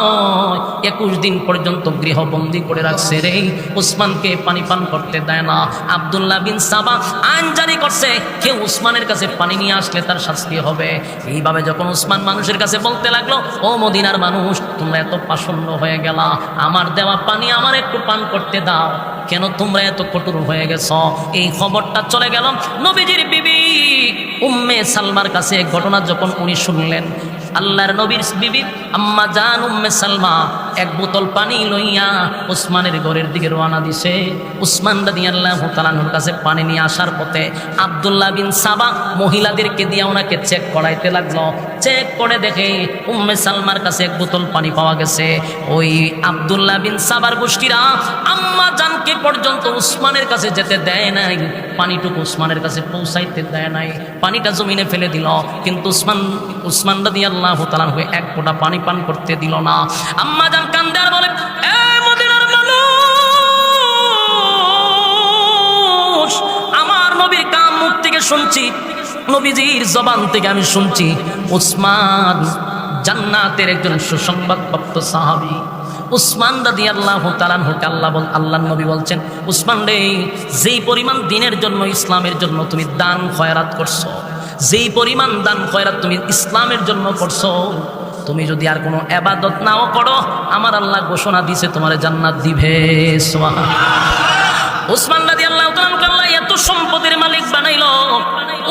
নয়। একুশ দিন পর্যন্ত গৃহবন্দী করে রাখছে রে। উসমানকে পানি পান করতে দেয় না। আবদুল্লাহ বিন সাবা আইন জারি করছে। কেউ উসমানের কাছে পানি নিয়ে আসলে তার শাস্তি হবে। এইভাবে যখন উসমান মানুষের কাছে বলতে লাগল, ও মদিনার মানুষ, তোমরা এত পাষণ্ড হয়ে গেলা। আমার দেওয়া পানি আমার একটু পান করতে দাও। কেন তোমরা এত কঠোর হয়ে গেছ? এই খবরটা চলে গেল নবীজির বিবি উম্মে সালমার কাছে। ঘটনা যখন উনি শুনলেন আল্লাহর নবীর বিবি, আম্মা জান উম্মে সালমা, এক বোতল পানি লইয়া উসমানের ঘরের দিকে রওনা দিছে। উসমান রাদি আল্লাহ তালানুর কাছে পানি নিয়ে আসার পথে আবদুল্লাহ বিন সাবা মহিলাদেরকে দিয়ে ওনাকে চেক করাইতে লাগল। চেক করে দেখে উম্মে সালমার কাছে এক বোতল পানি পাওয়া গেছে। ওই আবদুল্লাহ বিন সাবার গোষ্ঠীরা আম্মা জানকে পর্যন্ত উসমানের কাছে যেতে দেয় নাই, পানিটুকু উসমানের কাছে পৌঁছাইতে দেয় নাই, পানিটা জমিনে ফেলে দিল। কিন্তু উসমান উসমান রাদি আল্লাহ হয়ে এক ফোঁটা পানি পান করতে দিল না। আম্মা জান কান্দে আর বলে, "এ মদিনার মানুষ, আমার নবীর কাম মুখ থেকে শুনছি নবীজির জবান থেকে আমি শুনছি উসমান জান্নাতের একজন সুসংবাদপ্রাপ্ত সাহাবী। উসমান দাদি আল্লাহ তালানহুকে আল্লাহ বল, আল্লাহ নবী বলছেন, উসমান রে, যেই পরিমাণ দিনের জন্য ইসলামের জন্য তুমি দান, খয়রাত করছ, যেই পরিমাণ দান, খয়রাত তুমি ইসলামের জন্য করছ, তুমি যদি আর কোনো এবাদত নাও করো, আমার আল্লাহ ঘোষণা দিছে তোমার জান্নাত দিবে। উসমান রাদি আল্লাহ আল্লাহ এত সম্পদের মালিক বানাইলো।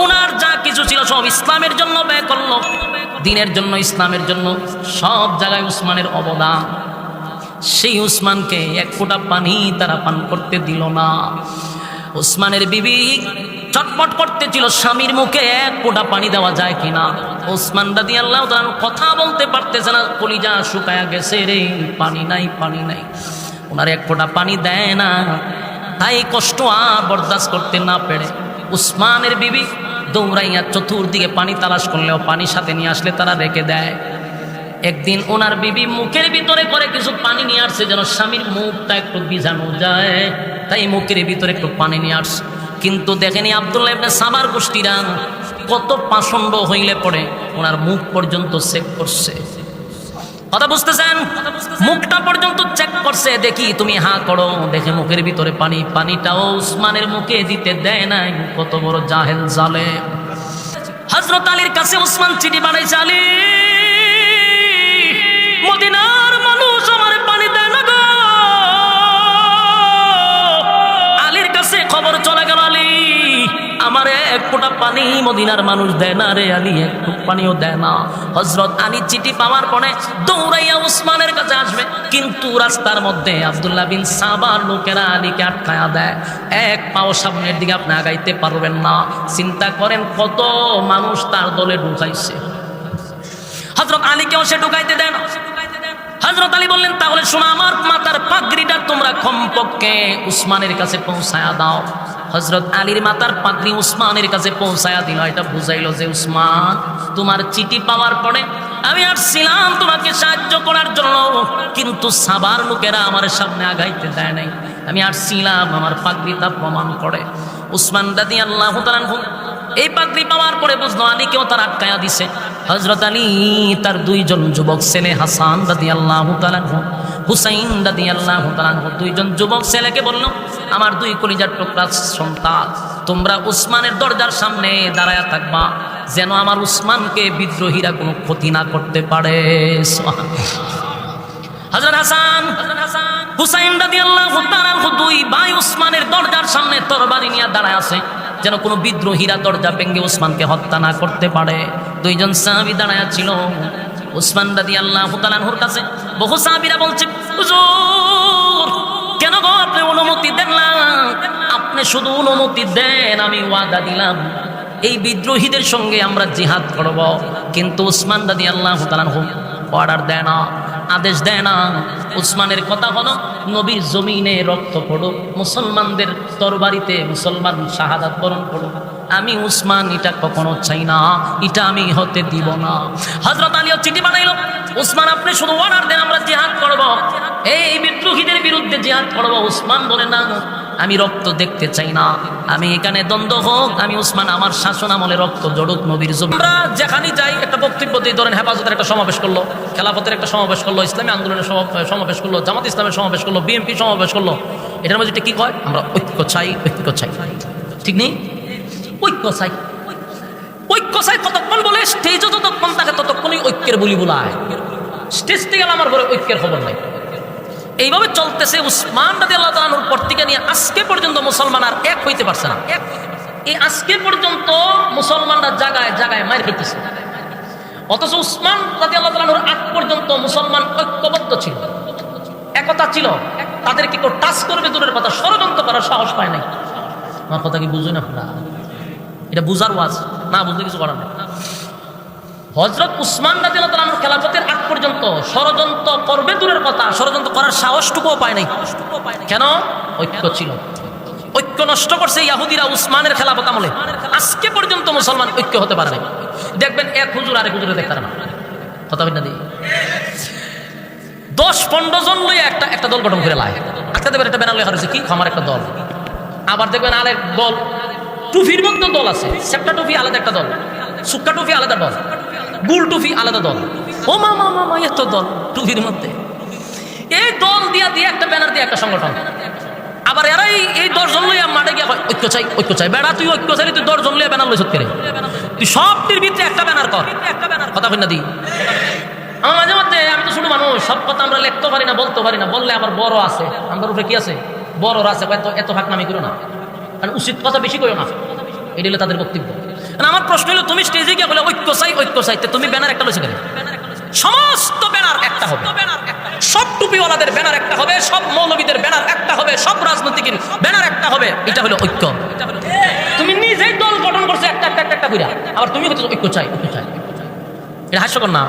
ওনার যা কিছু ছিল সব ইসলামের জন্য ব্যয় করল। দিনের জন্য, ইসলামের জন্য সব জায়গায় উসমানের অবদান। সেই উসমানকে এক ফোঁটা পানি তারা পান করতে দিল না। উসমানের বিবি চটপট করতেছিল স্বামীর মুখে এক ফোঁটা পানি দেওয়া যায় কিনা। ওসমান দাদি আল্লাহ কথা বলতে পারতেছে না, কলিজা শুকায়া গেছে রে, পানি নাই পানি নাই। ওনার এক ফোঁটা পানি দেয় না, তাই কষ্ট আর বরদাস্ত করতে না পেরে উসমানের বিবি দৌড়াইয়া চতুর্দিকে পানি তালাশ করলেও পানি সাথে নিয়ে আসলে তারা রেখে দেয়। একদিন ওনার বিবি মুখের ভিতরে করে কিছু পানি নিয়ে আসছে, যেন স্বামীর মুখটা একটু বিজানো যায়। তাই মুখের ভিতরে একটু পানি নিয়ে আসছে। কিন্তু দেখেনি আবদুল্লাহ সাবার গোষ্ঠীরা কত পাষণ্ড হইলে পড়ে ওনার মুখ পর্যন্ত সেভ করছে। কথা বুঝতেছেন? মুখটা পর্যন্ত চেক করছে, দেখি তুমি হা করো। দেখে মুখের ভিতরে পানি। পানিটাও উসমানের মুখে দিতে দেয় নাই। কত বড় জাহেল জালে হজরত আলীর কাছে উসমান চিঠি বানাইছে আলী। মদিনার এক ফোঁটা পানি মদিনার মানুষ দেয় না রে আলী একটু পানিও দেয় না। হজরত আলী চিঠি পাওয়ার পরে দৌড়াইয়া উসমানের কাছে আসবে, কিন্তু রাস্তার মধ্যে আবদুল্লাহ বিন সাবার লোকেরা আলীকে আটকায়া দেয়। এক পাও সামনের দিকে আপনি আগাইতে পারবেন না। চিন্তা করেন কত মানুষ তার দলে ঢুকাইছে। হজরত আলীকেও সে ঢুকাইতে দেন হজরত আলী বললেন, তাহলে শোনো, আমার মাতার পাগড়িটা তোমরা কমপক্ষে উসমানের কাছে পৌঁছায়া দাও। হজরত আলীর মাতার পাগড়ি উসমানের কাছে পৌঁছায়া দিল। এটা বুঝাইলো যে, উসমান, তোমার চিঠি পাওয়ার পরে আমি আসছিলাম তোমাকে সাহায্য করার জন্য, কিন্তু সাবার লোকেরা আমার সামনে আগাইতে দেয় নাই। আমি আসছিলাম, আমার পাগড়িটা প্রমাণ করে। উসমান দাদি আল্লাহ এই পাগড়ি পাওয়ার পরে বুঝলো, আলীকেও তার আটকায়া দিছে। হজরত আলী, তার দুইজন যুবক ছেলে হাসান দাদি আল্লাহ হুসাইন দাদি আল্লাহ দুইজন যুবক ছেলেকে বলল, আমার দুই কলিজার টুকরা সন্তান, তোমরা উসমানের দরজার সামনে দাঁড়ায় থাকবা, যেন আমার উসমানকে বিদ্রোহীরা কোনো ক্ষতি না করতে পারে। হজরত হাসান, হুসাইন দাদি আল্লাহ দুই ভাই উসমানের দরজার সামনে তরবারি নিয়ে দাঁড়ায় আছে, যেন কোনো বিদ্রোহীরা দরজা ভেঙ্গে উসমানকে হত্যা না করতে পারে। দুইজন সাহাবি দাঁড়ায় ছিল। উসমান দাদি আল্লাহ হুতালানহুর কাছে বহু সাহাবিরা বলছে কেন গো আপনি অনুমতি দেন না? আপনি শুধু অনুমতি দেন, আমি ওয়াদা দিলাম। এই বিদ্রোহীদের সঙ্গে আমরা জিহাদ করব। কিন্তু উসমান দাদি আল্লাহ হুতালানহু অর্ডার দেয় না, আদেশ দেয় না। উসমানের কথা হলো, নবীর জমিনে রক্ত পড়ুক, মুসলমানদের তরবারিতে মুসলমান শাহাদাত বরণ করুক। আমি উসমান, এটা কখনো চাই না, এটা আমি হতে দিব না। হজরত আলীও চিঠি বানাইল, উসমান, আপনি শুধু অর্ডার দেন, আমরা জিহাদ করব। এই বিদ্রোহীদের বিরুদ্ধে জিহাদ করব, উসমান বলে, না আমি রক্ত দেখতে চাই না, আমি এখানে দ্বন্দ্ব হোক, আমি উসমান, আমার শাসন আমলে রক্ত জড়ুক নবীর আমরা যেখানে যাই, একটা বক্তব্য দিয়ে ধরেন, হেফাজতের একটা সমাবেশ করল, খেলাফতের একটা সমাবেশ করল, ইসলামী আন্দোলনের সমাবেশ করল, জামাত ইসলামের সমাবেশ করল, বিএনপি সমাবেশ করল, এটার মধ্যে কি কয়? আমরা ঐক্য চাই ঐক্য চাই। ঠিক নেই? ঐক্য চাই ঐক্য চাই কতক্ষণ বলে স্টেজে যতক্ষণ থাকে ততক্ষণই ঐক্যের বলি বলায়। স্টেজ থেকে আমার ঘরে ঐক্যের খবর নাই। এইভাবে চলতেছে উসমান রাজি আল্লাহ তালানুর পর নিয়ে আজকে পর্যন্ত মুসলমান আর এক হইতে পারছে না। এই আজকে পর্যন্ত মুসলমানরা জায়গায় জায়গায় মার খেতেছে অথচ উসমান রাজি আল্লাহ তালানুর আগ পর্যন্ত মুসলমান ঐক্যবদ্ধ ছিল। একতা ছিল। তাদেরকে কেউ টাচ করবে দূরের কথা ষড়যন্ত্র করার সাহস পায় নাই। আমার কথা কি বুঝুন আপনারা? এটা বুঝার ওয়াজ। না বুঝলে কিছু করার নেই। হজরত উসমান রাজিয়াল খেলাফতের আগ পর্যন্ত ষড়যন্ত্র করবে দূরের কথা, ষড়যন্ত্র করার সাহসটুকুও পায় নাই। কেন? ঐক্য ছিল। ঐক্য নষ্ট করছে ইয়াহুদিরা উসমানের খেলাফত আমলে। আজকে পর্যন্ত মুসলমান ঐক্য হতে পারে নাই। দেখবেন এক হুজুর আরেক হুজুরে দেখতে পারে না। কথা না দিই দশ পনেরো জন লইয়া একটা একটা দল গঠন করে লাই একটা দেবেন একটা ব্যানার লেখা রয়েছে কি? আমার একটা দল। আবার দেখবেন আরেক দল টুফির মধ্যে দল আছে সেপ্টা টুফি আলাদা একটা দল সুক্কা টুফি আলাদা দল গুল টুফি আলাদা দল। ও মা মা মা এত দল টুফির মধ্যে। এই দল দিয়া দিয়ে একটা ব্যানার দিয়ে একটা সংগঠন। আবার এরাই এই দশজন লইয়া মাঠে গিয়া কয়, ঐক্য চাই ঐক্য চাই। বেড়া তুই ঐক্য চাই তুই দশজন লইয়া ব্যানার লইছত করে? তুই সবটির ভিতরে একটা ব্যানার কর। কথা কই না দি। আমার মাঝে মধ্যে আমি তো ছোট মানুষ সব কথা আমরা লিখতে পারি না বলতে পারি না। বললে আবার বড় আছে। আমার উপরে কি আছে? বড়রা আছে এত এত নামি করো না। কারণ উচিত কথা বেশি করো না। এটা হলো তাদের বক্তব্য। আমার প্রশ্ন হলো, তুমি স্টেজে গিয়ে বলে, ঐক্য চাই ঐক্য চাই তুমি ব্যানার একটা লইছে কেন? সমস্ত ব্যানার একটা হবে। সব টুপিওয়ালাদের ব্যানার একটা হবে, সব মৌলবীদের ব্যানার একটা হবে, সব রাজনৈতিকের ব্যানার একটা হবে। এটা হলো ঐক্য। তুমি নিজেই দল গঠন করছ, একটা একটা একটা কইরা। আবার তুমি হচ্ছে ঐক্য চাই ঐক্য চাই। এটা হাস্যকর না?